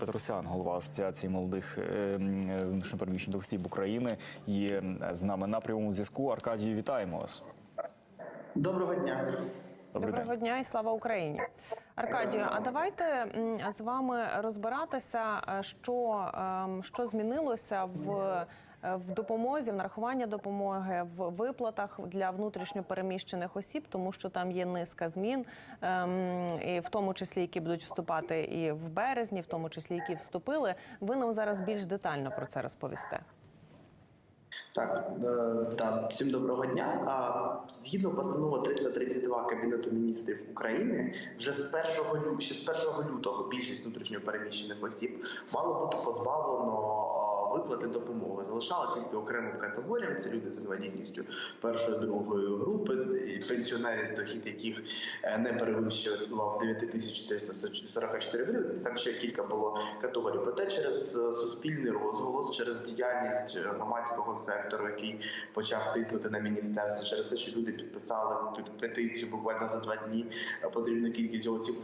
Петросян, голова асоціації молодих е, е, внутрішньопереміщених осіб України, є з нами на прямому зв'язку. Аркадію, вітаємо вас. Доброго дня. Доброго день. дня і слава Україні, Аркадію. А давайте з вами розбиратися, е, що, ем, що змінилося в. е, В допомозі, в нарахуванні допомоги, в виплатах для внутрішньо переміщених осіб, тому що там є низка змін, ем, і в тому числі які будуть вступати і в березні, в тому числі які вступили. Ви нам зараз більш детально про це розповісте. Так, е, та всім доброго дня. А згідно постанови 332 Кабінету міністрів України, вже з 1 лю- ще з 1 лютого більшість внутрішньо переміщених осіб мало бути позбавлено е, виплати допомоги. Залишало тільки окремим категоріям. Це люди з інвалідністю першої другої групи, і пенсіонери, дохід яких е, не перевищував 9444 гривень. Там ще кілька було категорій. Проте через е, суспільний розголос, через діяльність е, громадського сектору, який почав тиснути на міністерство, через те, що люди підписали пет- петицію буквально за два дні потрібну кількість голосів.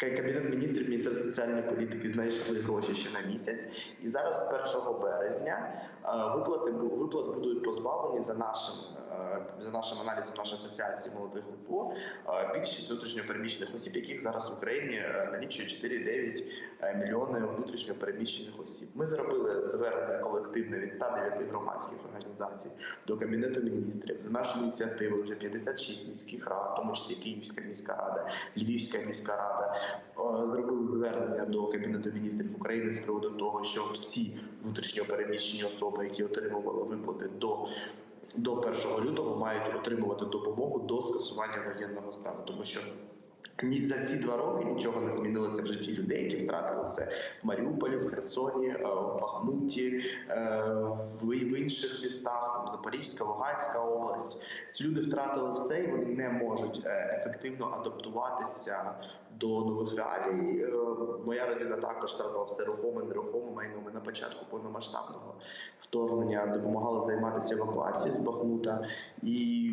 Кабінет міністрів Міністерства соціальної політики знайшли гроші ще на місяць, і зараз з 1 березня виплати виплат будуть позбавлені за нашим е, за нашим аналізом нашої асоціації молодих УПО е, більшість внутрішньопереміщених осіб, яких зараз в Україні е, налічує 4,9 е, мільйони внутрішньопереміщених осіб. Ми зробили звернення колективне від 109 громадських організацій до кабінету міністрів. За нашою ініціативою вже 56 міських рад, в тому числі Київська міська рада, Львівська міська рада, е, зробили звернення до кабінету міністрів України з приводу того, що всі внутрішньопереміщені особи, які отримували виплати до до 1 лютого мають отримувати допомогу до скасування воєнного стану, тому що ні за ці два роки нічого не змінилося в житті людей, які втратили все в Маріуполі, в Херсоні, е, в Бахмуті, е, в інших містах, Запорізька, Луганська область. Ці люди втратили все, і вони не можуть е, ефективно адаптуватися до нових реалій. Моя родина також втратила все рухоме, нерухоме майно. Початку повномасштабного вторгнення допомагали займатися евакуацією з Бахмута і.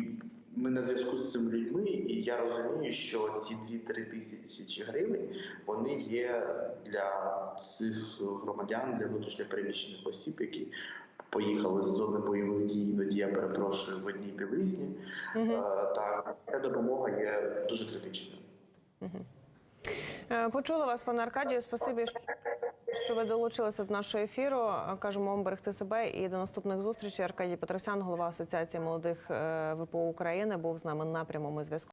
Ми на зв'язку з цими людьми, і я розумію, що ці 2-3 тисячі гривень вони є для цих громадян, для внутрішньопереміщених осіб, які поїхали з зони бойових дій. Іноді я перепрошую в одній білизні. Мгм. Е, Та ця допомога є дуже критичною. Е, Почула вас, пане Аркадію. Спасибі, що ви долучилися до нашого ефіру. Кажемо вам берегти себе і до наступних зустрічей. Аркадій Петросян, голова Асоціації молодих е, ВПО України, був з нами на прямому зв'язку.